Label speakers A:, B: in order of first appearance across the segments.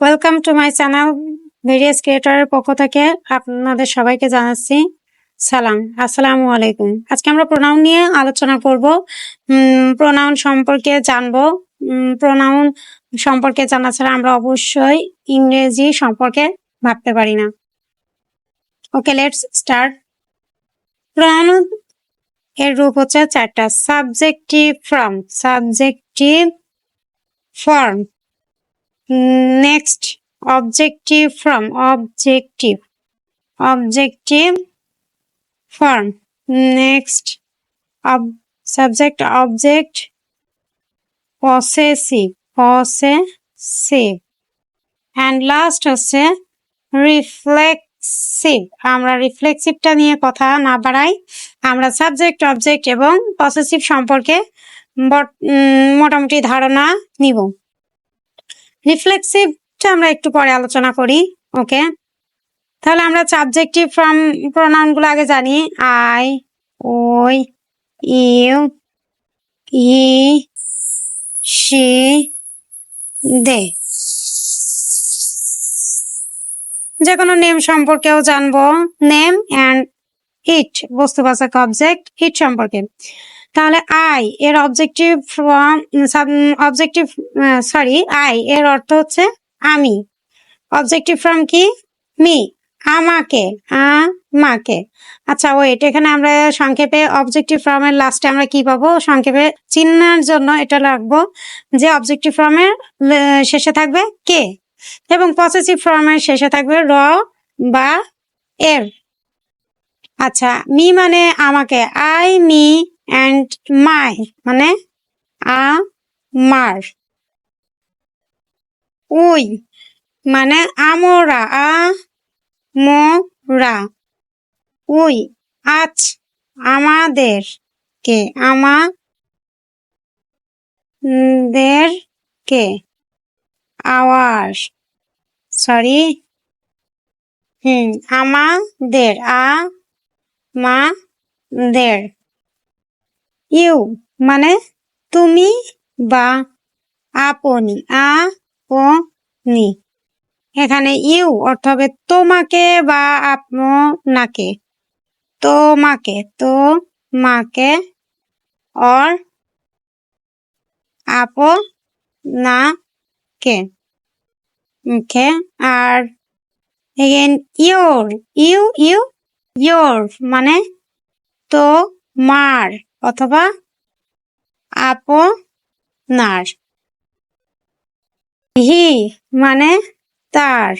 A: Welcome to my channel various ক্রিয়েটরের পক্ষ থেকে আপনাদের সবাইকে জানাচ্ছি সালাম, আসসালামু আলাইকুম। আজকে আমরা প্রোনাউন নিয়ে আলোচনা করব। প্রোনাউন সম্পর্কে জানব। প্রোনাউন সম্পর্কে জানা ছাড়া আমরা অবশ্যই ইংরেজি সম্পর্কে ভাবতে পারি না। ওকে লেটস স্টার্ট প্রোনাউন এর রূপ হচ্ছে চারটা। Subjective form subjective form next objective form objective objective form next subject object possessive posse and last হচ্ছে রিফ্লেক্সিভ আমরা রিফ্লেক্সিভটা নিয়ে কথা না বাড়াই, আমরা সাবজেক্ট অবজেক্ট এবং পসেসিভ সম্পর্কে মোটামুটি ধারণা নিব। রিফ্লেক্সিভটা আমরা একটু পরে আলোচনা করি, ওকে? তাহলে আমরা সাবজেক্টিভ ফ্রম প্রোনাউনগুলো আগে জানি। আই ওই, ইউ, ই সি দে। যে কোনো নেম সম্পর্কেও জানব। নেম অ্যান্ড ইট বস্তুবাচক অবজেক্ট ইট সম্পর্কে। তাহলে আই এর objective from objective sorry I এর অর্থ হচ্ছে আমি। অবজেক্টিভ ফ্রম কি? মি। আমাকে। আমাকে। আচ্ছা ওয়েট এখানে আমরা সংক্ষেপে অবজেক্টিভ ফর্মের লাস্টে আমরা কি পাবো? সংক্ষেপে চিহ্নের জন্য এটা রাখব যে অবজেক্টিভ ফর্মের শেষে থাকবে কে? এবং পসেসিভ ফর্মের শেষে থাকবে র বা এর। আচ্ছা মি মানে আমাকে। আই মি অ্যান্ড মাই মানে আ মার উই মানে আমরা আ মোরা উই, আজ আমাদের কে আমাদের কে আওয়ার সরি হুম, আমাদের আ মা দের ইউ মানে তুমি বা আপনি, আ আপনি এখানে ইউ অর্থ হবে তোমাকে বা আপনাকে। তোমাকে তো মাকে অর আপনাকে। Okay, R again your you you your মানে তো মার অথবা আপনার। হি মানে তার।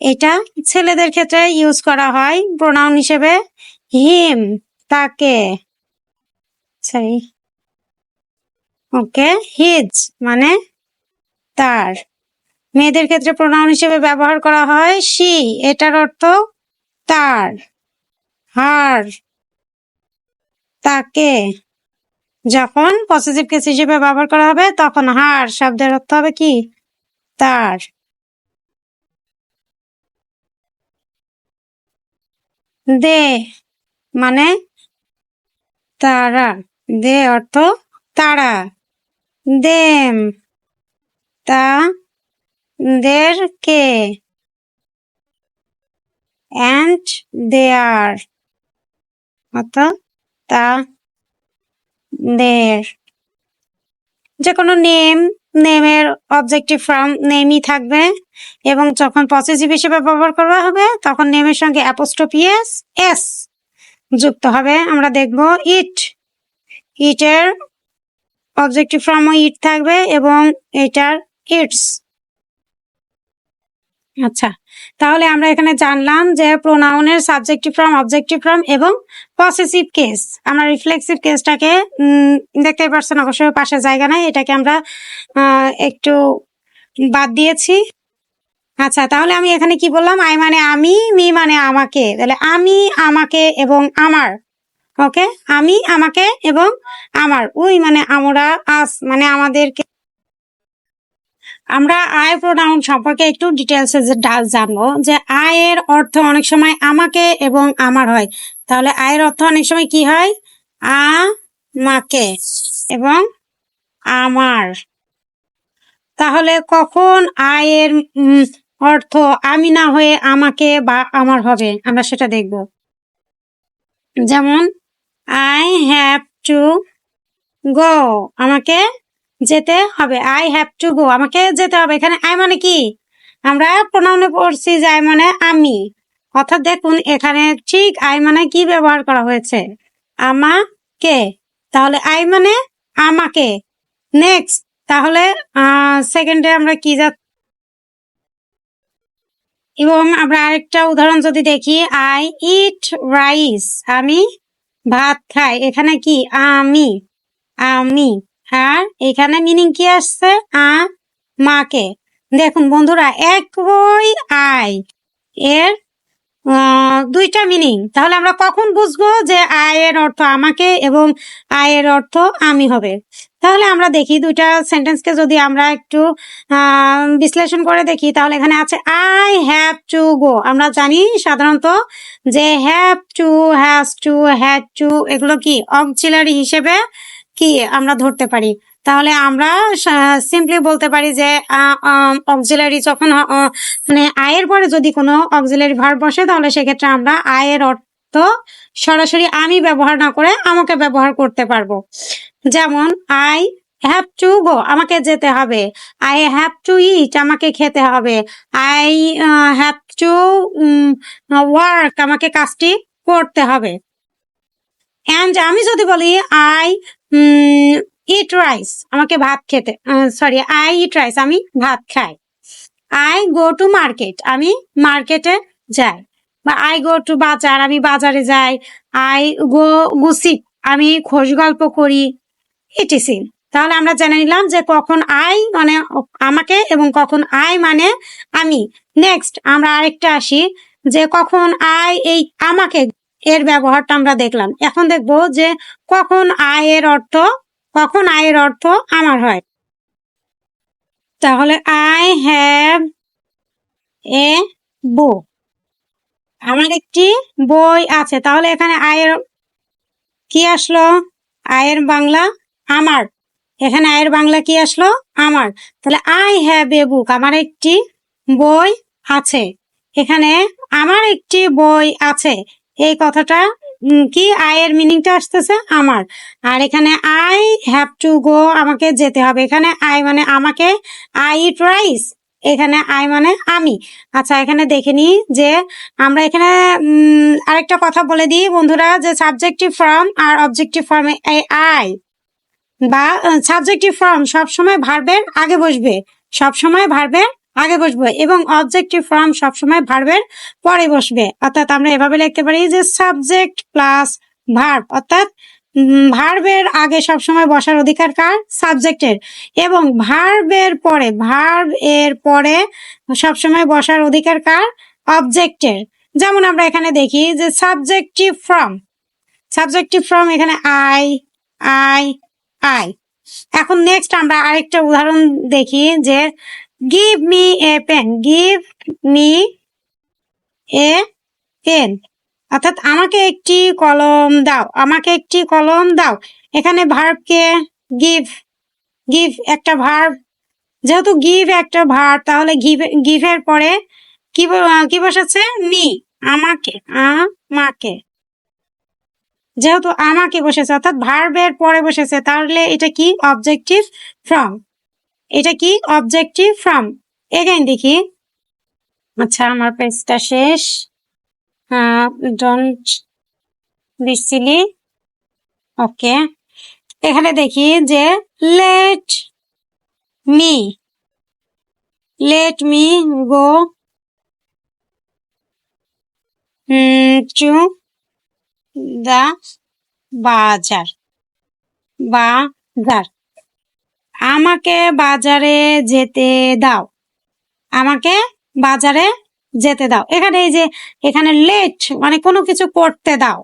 A: এটা ছেলেদের ক্ষেত্রে ইউজ করা হয় প্রোনাউন হিসেবে হিম তাকে। সরি ওকে হিজ মানে তার। মেয়েদের ক্ষেত্রে প্রোনাউন হিসেবে ব্যবহার করা হয় সি এটার অর্থ তার। হার। তাকে যখন পজিটিভ কেস হিসেবে ব্যবহার করা হবে, তখন হার শব্দের অর্থ হবে কি? তার। দে মানে তারা। দে অর্থ তারা। দেম। তা দের কে? অ্যান্ড দেয়ার অর্থাৎ তা দের যে কোনো নেম নেমের অবজেক্টিভ ফর্ম নেমই থাকবে এবং যখন পসেসিভ হিসেবে ব্যবহার করা হবে, তখন নেমের সঙ্গে অ্যাপোস্ট্রোপিএস এস যুক্ত হবে। আমরা দেখব ইট ইটের অবজেক্টিভ ফর্মও ইট থাকবে এবং এটার ইটস আচ্ছা তাহলে আমরা এখানে জানলাম যে প্রোনাউনের সাবজেক্টিভ ফর্ম অবজেক্টিভ ফর্ম এবং পসেসিভ কেস আমরা রিফ্লেক্সিভ কেসটাকে দেখতে পারছেন অবশ্যই পাশে জায়গা নাই, এটাকে আমরা একটু বাদ দিয়েছি। আচ্ছা তাহলে আমি এখানে কি বললাম? আই মানে আমি মি মানে আমাকে। তাহলে আমি, আমাকে এবং আমার। ওকে আমি, আমাকে এবং আমার। উই মানে আমরা আস মানে আমাদেরকে। আমরা আয় প্রোনাউন সম্পর্কে একটু ডিটেলসে জানব যে আয়ের অর্থ অনেক সময় আমাকে এবং আমার হয়। তাহলে আয়ের অর্থ অনেক সময় কি হয়? আমাকে এবং আমার। তাহলে কখন আয়ের অর্থ আমি না হয়ে আমাকে বা আমার হবে? আমরা সেটা দেখব। যেমন আই হ্যাভ টু গো আমাকে যেতে হবে। আই হ্যাভ টু গো আমাকে যেতে হবে। এখানে আই মানে কি? আমরা প্রণামে পড়ছি যে আই মানে আমি। অর্থাৎ দেখুন, এখানে ঠিক আই মানে কি ব্যবহার করা হয়েছে? আমাকে। তাহলে আই মানে আমাকে। নেক্সট তাহলে সেকেন্ডে আমরা কি যা এবং আমরা আরেকটা উদাহরণ যদি দেখি আই ইট রাইস আমি ভাত খাই। এখানে কি? আমি। আমি। আর এখানে মিনিং কি আসছে? আ, মাকে। দেখুন বন্ধুরা একই আই। এর দুইটা মিনিং তাহলে আমরা কখন বুঝব যে আয়ের অর্থ আমাকে এবং আয়ের অর্থ আমি হবে? তাহলে আমরা দেখি দুইটা সেন্টেন্সকে যদি আমরা একটু বিশ্লেষণ করে দেখি, তাহলে এখানে আছে আই হ্যাভ টু গো আমরা জানি সাধারণত যে have to has to had to এগুলো কি? অক্সিলারি হিসেবে কি আমরা ধরতে পারি? তাহলে আমরা সিম্পলি বলতে পারি যে অক্সিলারি যখন মানে আয়ের পরে যদি কোনো অক্সিলারি ভার্ব বসে, তাহলে সেক্ষেত্রে আমরা আয়ের অর্থ সরাসরি আমি ব্যবহার না করে আমাকে ব্যবহার করতে পারব। যেমন আই হ্যাভ টু গো আমাকে যেতে হবে। আই হ্যাভ টু ইট আমাকে খেতে হবে। আই হ্যাভ টু ওয়ার্ক আমাকে কাজটি করতে হবে। অ্যান্ড আমি যদি বলি আই ইট রাইস আমাকে ভাত খেতে সরি আই ইট রাইস আমি ভাত খাই। আই গো টু মার্কেট আমি মার্কেটে যাই। বা আই গো টু বাজার, আমি বাজারে যাই। আই গো গুসিপ আমি খোঁজ গল্প করি। ইটিসি তাহলে আমরা জেনে নিলাম যে কখন আই মানে আমাকে এবং কখন আই মানে আমি। নেক্সট আমরা আরেকটা আসি যে কখন আই এই আমাকে এর ব্যবহারটা আমরা দেখলাম। এখন দেখব যে কখন আয়ের অর্থ, কখন আয়ের অর্থ আমার হয়। তাহলে আই হ্যাভ এ বুক আমার একটি বই আছে। তাহলে এখানে আয়ের কি আসলো? আয়ের বাংলা আমার। এখানে আয়ের বাংলা কি আসলো? আমার। তাহলে আই হ্যাভ এ বুক আমার একটি বই আছে। এখানে আমার একটি বই আছে। এই কথাটা কি আয়ের মিনিংটা আসতেছে? আমার। আর এখানে আই হ্যাভ টু গো আমাকে যেতে হবে। এখানে আই মানে আমাকে আই ইট রাইস এখানে আই মানে আমি। আচ্ছা এখানে দেখে নি যে আমরা এখানে আরেকটা কথা বলে দিই বন্ধুরা, যে সাবজেক্টিভ ফর্ম আর অবজেক্টিভ ফর্মে আই বা সাবজেক্টিভ ফর্ম সবসময় ভার্বের আগে বসবে। সবসময় ভার্বের আগে বসবে এবং অবজেক্টিভ ফর্ম সবসময় ভার্বের পরে বসবে। অর্থাৎ আমরা এভাবে লিখতে পারি যে সাবজেক্ট প্লাস ভার্ব অর্থাৎ ভার্বের আগে সবসময় বসার অধিকার কার? সাবজেক্টের এবং ভার্বের পরে ভার্ব এর পরে সবসময় বসার অধিকার কার? অবজেক্টের যেমন আমরা এখানে দেখি যে সাবজেক্টিভ ফর্ম সাবজেক্টিভ ফর্ম এখানে আই আই আই এখন নেক্সট আমরা আরেকটা উদাহরণ দেখি যে give me a pen give me a pen অর্থাৎ আমাকে একটি কলম দাও। আমাকে একটি কলম দাও। এখানে ভার্বকে গিভ গিভ একটা ভার্ব যেহেতু গিভ একটা ভার্ব তাহলে গিভ গিভের পরে কি কি বসেছে মি আমাকে আমাকে। যেহেতু আমাকে বসেছে, অর্থাৎ ভার্বের পরে বসেছে, তাহলে এটা কি? অবজেক্টিভ ফ্রম এটা কি? অবজেক্টিভ ফ্রম এগেইন দেখি। আচ্ছা আমার পেজটা শেষ। ডোন্ট বি সিলি ওকে এখানে দেখি যে let me let me go to the bazaar bazaar আমাকে বাজারে যেতে দাও। আমাকে বাজারে যেতে দাও। এখানে এই যে, এখানে লেট মানে কোনো কিছু করতে দাও।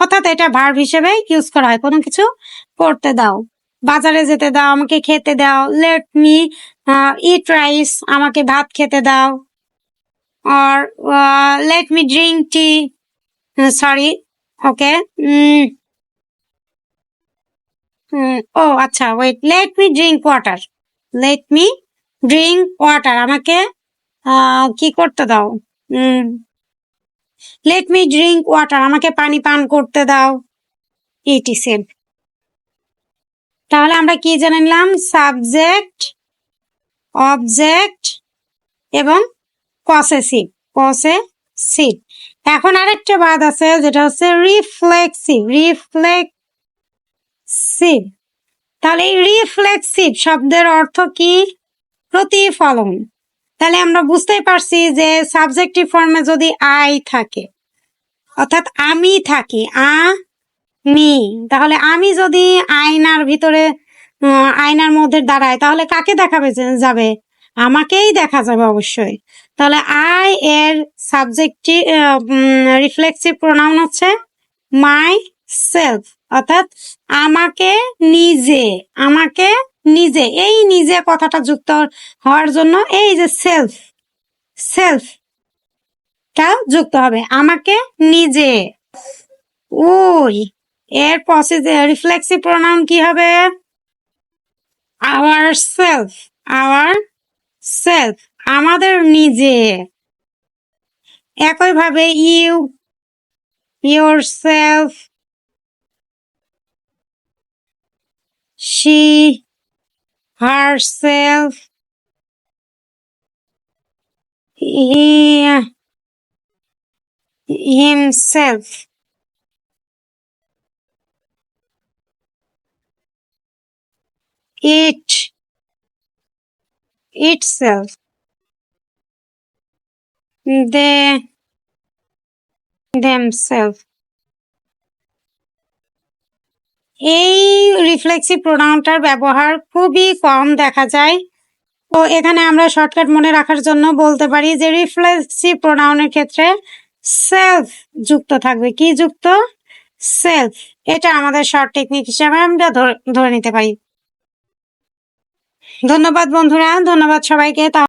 A: অর্থাৎ এটা ভার্ব হিসেবে ইউজ করা হয়। কোনো কিছু করতে দাও। বাজারে যেতে দাও, আমাকে খেতে দাও। লেট মি ইট রাইস আমাকে ভাত খেতে দাও। আর let me drink tea sorry okay ও আচ্ছা wait let me drink water let me drink water আমাকে কি করতে দাও? লেট মি ড্রিঙ্ক ওয়াটার আমাকে পানি পান করতে দাও। ইটিসেভ তাহলে আমরা কি জেনে নিলাম? সাবজেক্ট অবজেক্ট এবং পসেসিভ পসেসিভ এখন আরেকটা বাদ আছে, যেটা হচ্ছে রিফ্লেক্সিভ রিফ্লেক্সিভ তাহলে এই রিফ্লেক্সিভ শব্দের অর্থ কি? প্রতিফলন। তাহলে আমরা বুঝতেই পারছি যে সাবজেক্টিভ ফর্মে যদি আই থাকে, অর্থাৎ আমি থাকি, আ, মি, তাহলে আমি যদি আয়নার ভিতরে আয়নার মধ্যে দাঁড়ায় তাহলে কাকে দেখাবে যাবে? আমাকেই দেখা যাবে অবশ্যই। তাহলে আই এর সাবজেক্টিভ রিফ্লেক্সিভ প্রোনাউন হচ্ছে মাই সেলফ অর্থাৎ আমাকে নিজে আমাকে নিজে, এই নিজে কথাটা যুক্ত হওয়ার জন্য এই যে সেলফ সেলফ টা যুক্ত হবে। আমাকে নিজে। ওই, এর প্রসেস রিফ্লেক্সিভ প্রোনাউন কি হবে? আওয়ার সেলফ আওয়ার সেলফ আমাদের নিজে। একইভাবে you yourself she herself he himself. It itself. They themselves এই রিফ্লেক্সিভ প্রোনাউনটার ব্যবহার খুবই কম দেখা যায়। তো এখানে আমরা শর্টকাট মনে রাখার জন্য বলতে পারি যে রিফ্লেক্সিভ প্রোনাউনের ক্ষেত্রে সেলফ যুক্ত থাকবে। কি যুক্ত? সেলফ এটা আমাদের শর্ট টেকনিক হিসাবে আমরা ধরে নিতে পারি। ধন্যবাদ বন্ধুরা, ধন্যবাদ সবাইকে।